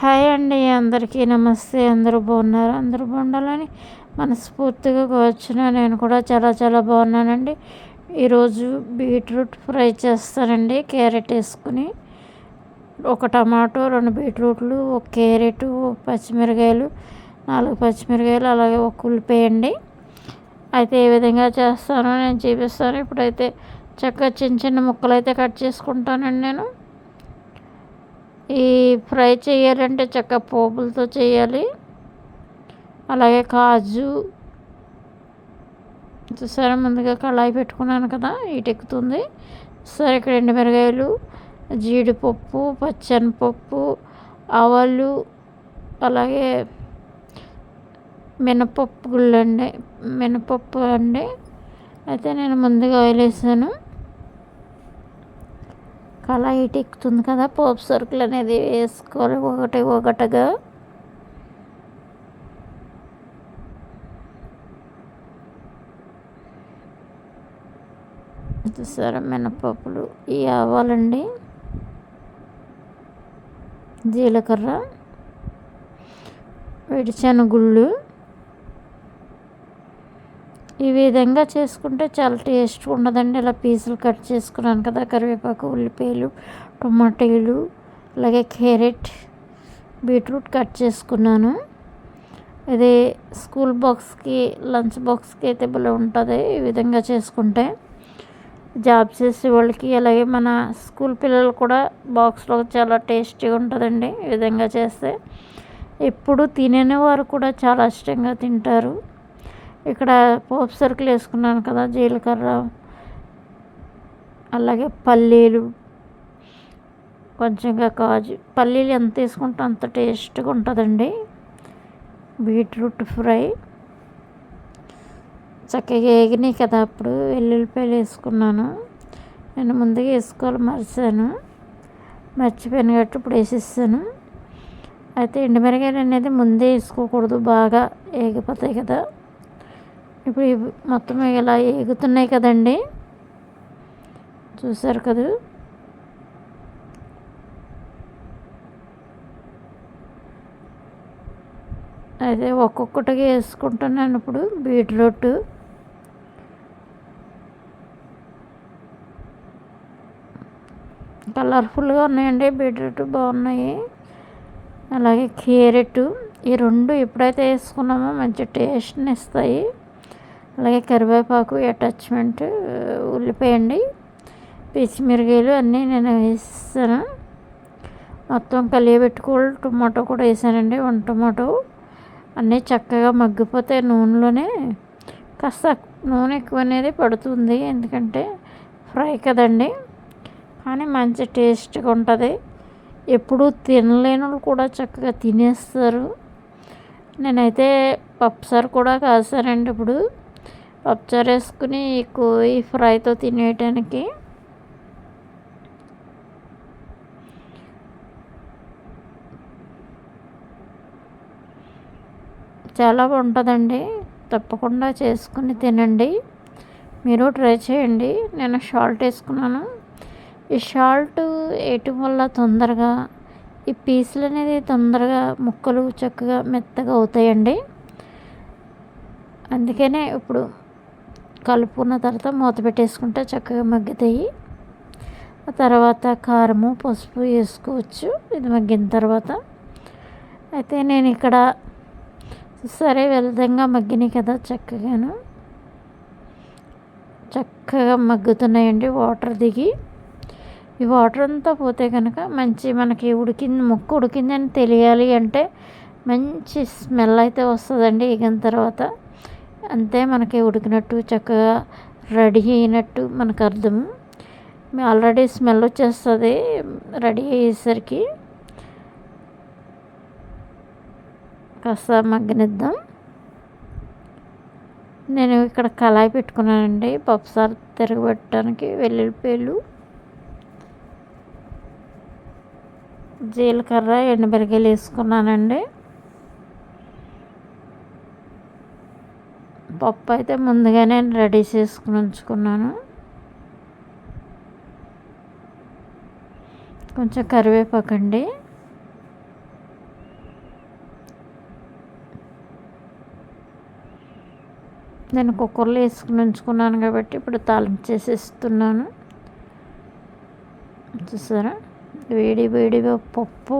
Hi అండి అందరికీ నమస్తే. అందరూ బాగున్నారు? అందరూ బాగుండాలని మనస్ఫూర్తిగా వచ్చిన నేను కూడా చాలా చాలా బాగున్నానండి. ఈరోజు బీట్రూట్ ఫ్రై చేస్తానండి క్యారెట్ వేసుకుని. ఒక టమాటో రెండు బీట్రూట్లు ఒక క్యారెట్ పచ్చిమిరకాయలు నాలుగు పచ్చిమిరకాయలు అలాగే ఒక ఉల్లిపాయండి. అయితే ఏ విధంగా చేస్తానో నేను చూపిస్తాను. ఇప్పుడైతే చక్కగా చిన్న చిన్న ముక్కలు అయితే కట్ చేసుకుంటానండి నేను. ఫ్రై చేయాలంటే చక్క పోపులతో చేయాలి. అలాగే కాజు. చూసారా ముందుగా కళాయి పెట్టుకున్నాను కదా ఇటెక్కుతుంది సరే ఇక్కడ ఎండుమిరగాయలు జీడిపప్పు పచ్చనిపప్పు ఆవాలు అలాగే మినపప్పు గుళ్ళండి మినపప్పు అండి. అయితే నేను ముందుగా ఆయిల్ వేసాను. లైట్ ఎక్కుతుంది కదా పోపు సరుకులు అనేది వేసుకోవాలి ఒకటి ఒకటిగా. చూసారా మినపప్పులు ఈ ఆవాలండి. జీలకర్ర వేడిశనగుళ్ళు ఈ విధంగా చేసుకుంటే చాలా టేస్ట్ ఉండదండి. ఇలా పీసులు కట్ చేసుకున్నాను కదా కరివేపాకు ఉల్లిపాయలు టొమాటోలు అలాగే క్యారెట్ బీట్రూట్ కట్ చేసుకున్నాను. ఇది స్కూల్ బాక్స్కి లంచ్ బాక్స్కి అయితే భలే ఉంటుంది ఈ విధంగా చేసుకుంటే. జాబ్ చేసే వాళ్ళకి అలాగే మన స్కూల్ పిల్లలు కూడా బాక్స్లో చాలా టేస్టీగా ఉంటుందండి ఈ విధంగా చేస్తే. ఎప్పుడు తినేవారు కూడా చాలా ఇష్టంగా తింటారు. ఇక్కడ పోపు సరుకులు వేసుకున్నాను కదా జీలకర్ర అలాగే పల్లీలు కొంచెంగా కాజు పల్లీలు ఎంత వేసుకుంటే అంత టేస్ట్గా ఉంటుందండి. Beetroot fry. చక్కగా వేగినాయి కదా అప్పుడు వెల్లుల్లిపాయలు వేసుకున్నాను. నేను ముందుగా వేసుకోవాలి మరిచాను. మర్చిపోయాను కాబట్టి ఇప్పుడు వేసేసాను అయితే ఎండుమిరకాయలు అనేది ముందే వేసుకోకూడదు బాగా వేగిపోతాయి కదా. ఇప్పుడు మొత్తం ఇలా ఎగుతున్నాయి కదండి. చూసారు కదా. అయితే ఒక్కొక్కటిగా వేసుకుంటున్నాను ఇప్పుడు బీట్రూట్. కలర్ఫుల్గా ఉన్నాయండి బీట్రూట్ బాగున్నాయి. అలాగే క్యారెట్ ఈ రెండు ఎప్పుడైతే వేసుకున్నామో మంచి టేస్ట్ని ఇస్తాయి. అలాగే కరివేపాకు అటాచ్మెంట్ ఉల్లిపాయ అండి పచ్చిమిరకాయలు అన్నీ నేను వేస్తాను మొత్తం కలియబెట్టుకోవాలి. టొమాటో కూడా వేసానండి వన్ టొమాటో. అన్నీ చక్కగా మగ్గిపోతాయి నూనెలోనే. కాస్త నూనె ఎక్కువ అనేది పడుతుంది ఎందుకంటే ఫ్రై కదండి. కానీ మంచి టేస్ట్గా ఉంటుంది. ఎప్పుడు తినలేని కూడా చక్కగా తినేస్తారు. నేనైతే పప్పుసారు కూడా కాసానండి ఇప్పుడు. పప్పుచారు వేసుకుని కోయి ఫ్రైతో తినేయటానికి. చాలా బాగుంటుందండి. తప్పకుండా చేసుకుని తినండి. మీరు ట్రై చేయండి. నేను షాల్ట్ వేసుకున్నాను. ఈ షాల్ట్ వేయటం వల్ల తొందరగా ఈ పీసులు అనేది తొందరగా ముక్కలు చక్కగా మెత్తగా అవుతాయండి. అందుకనే ఇప్పుడు కలుపుకున్న తర్వాత మూత పెట్టేసుకుంటే చక్కగా మగ్గుతాయి. ఆ తర్వాత కారము పసుపు వేసుకోవచ్చు. ఇది మగ్గిన తర్వాత. అయితే నేను ఇక్కడ సరే విధంగా మగ్గినాయి కదా చక్కగాను. చక్కగా మగ్గుతున్నాయండి వాటర్ దిగి. ఈ వాటర్ అంతా పోతే కనుక మంచి మనకి ఉడికింది ముక్క ఉడికిందని తెలియాలి అంటే మంచి స్మెల్ అయితే వస్తుందండి ఎగిన తర్వాత. అంతే మనకి ఉడికినట్టు చక్కగా రెడీ అయినట్టు మనకు అర్థం. ఆల్రెడీ స్మెల్ వచ్చేస్తుంది రెడీ అయ్యేసరికి కాస్త మగ్గనిద్దాం. నేను ఇక్కడ కళాయి పెట్టుకున్నానండి పప్పుసారు తిరగబెట్టడానికి వెల్లుల్లిపాయలు జీలకర్ర ఎండుమిరకాయలు వేసుకున్నానండి. పప్పు అయితే ముందుగానే రెడీ చేసుకుని ఉంచుకున్నాను. కొంచెం కరివేపాకండి. నేను కుక్కర్లో వేసుకుని ఉంచుకున్నాను కాబట్టి ఇప్పుడు తాలింపు చేసేస్తున్నాను. చూసారా? వేడి వేడి పప్పు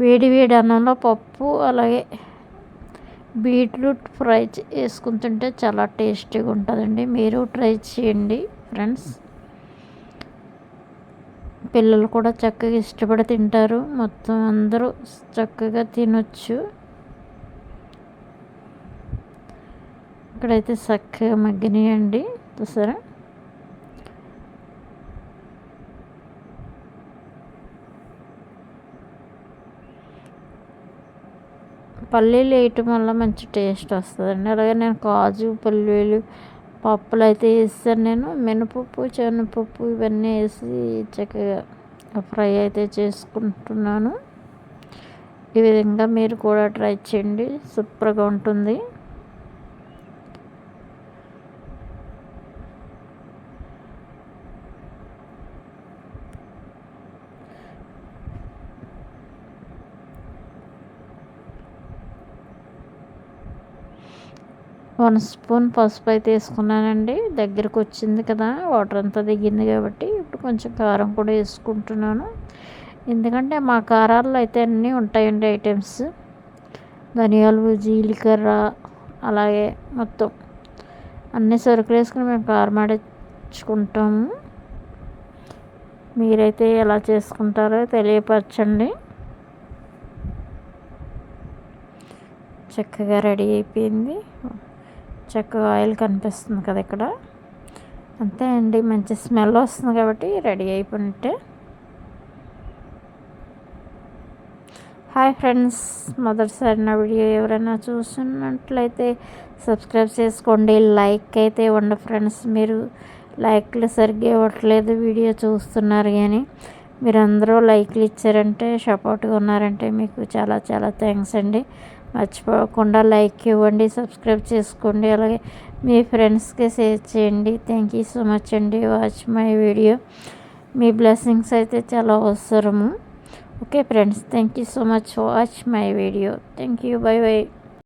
వేడి వేడి అన్నంలో పప్పు అలాగే బీట్రూట్ ఫ్రై వేసుకుని తింటే చాలా టేస్టీగా ఉంటుందండి. మీరు ట్రై చేయండి ఫ్రెండ్స్. పిల్లలు కూడా చక్కగా ఇష్టపడి తింటారు. మొత్తం అందరూ చక్కగా తినొచ్చు. ఇక్కడైతే చక్కగా మగ్గినాయండి. చూసారా? పల్లీలు వేయటం వల్ల మంచి టేస్ట్ వస్తుందండి. అలాగే నేను కాజు పల్లీలు పప్పులు అయితే వేస్తాను నేను. మినపప్పు శనగపప్పు ఇవన్నీ వేసి చక్కగా ఫ్రై అయితే చేసుకుంటున్నాను. ఈ విధంగా మీరు కూడా ట్రై చేయండి. సూపర్గా ఉంటుంది. వన్ స్పూన్ పసుపు అయితే వేసుకున్నానండి. దగ్గరకు వచ్చింది కదా వాటర్ అంతా దిగింది కాబట్టి ఇప్పుడు కొంచెం కారం కూడా వేసుకుంటున్నాను. ఎందుకంటే మా కారాల్లో అయితే అన్నీ ఉంటాయండి ఐటమ్స్. ధనియాలు జీలకర్ర అలాగే మొత్తం అన్ని సరుకులు వేసుకుని మేము కారం ఆడించుకుంటాము. మీరైతే ఎలా చేసుకుంటారో తెలియపరచండి. చక్కగా రెడీ అయిపోయింది. చక్కగా ఆయిల్ కనిపిస్తుంది కదా ఇక్కడ. అంతే అండి మంచి స్మెల్ వస్తుంది కాబట్టి రెడీ అయిపోయినట్టే. హాయ్ ఫ్రెండ్స్ మొదటిసారి నా వీడియో ఎవరైనా చూస్తున్నట్లయితే సబ్స్క్రైబ్ చేసుకోండి లైక్ అయితే ఇవ్వండి ఫ్రెండ్స్. మీరు లైక్లు సరిగ్గా ఇవ్వట్లేదు వీడియో చూస్తున్నారు కానీ మీరు అందరూ లైక్లు ఇచ్చారంటే సపోర్ట్గా ఉన్నారంటే మీకు చాలా చాలా థ్యాంక్స్ అండి. మర్చిపోకుండా లైక్ ఇవ్వండి సబ్స్క్రైబ్ చేసుకోండి అలాగే మీ ఫ్రెండ్స్కి షేర్ చేయండి. థ్యాంక్ యూ సో మచ్ అండి వాచ్ మై వీడియో. మీ బ్లెస్సింగ్స్ అయితే చాలా అవసరము. Okay friends thank you so much watch my video thank you bye bye